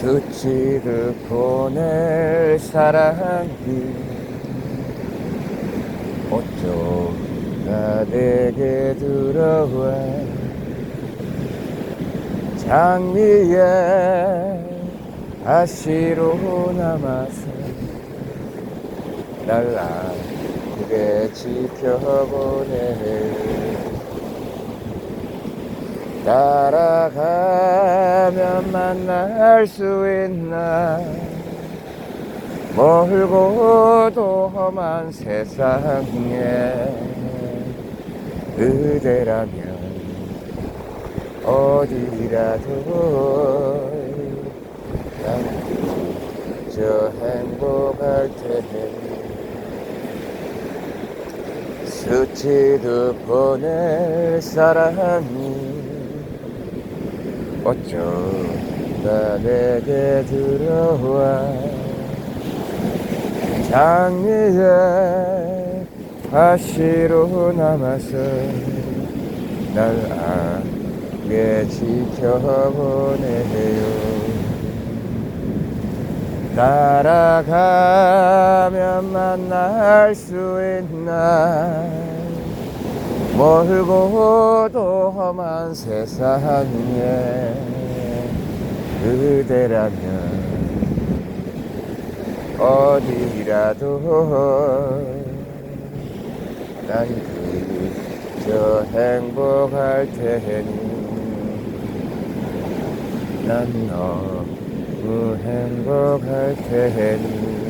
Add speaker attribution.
Speaker 1: 스치듯 보낼 사랑이 어쩌다 내게 들어와 장미에 아시로 남아서 날 아프게 지켜보네 따라가면 만날 수 있나? 멀고도 험한 세상에 그대라면 어디라도 난저 행복할 테니. 스치듯 보낼 사랑이 어쩌다 내게 들어와 장미에 화시로 남아서 날 아게 지켜보네요. 따라가면 만날 수 있나 멀고도 험한 세상에 그대라면 어디라도 난 그저 행복할 테니. 난 너무 행복할 테니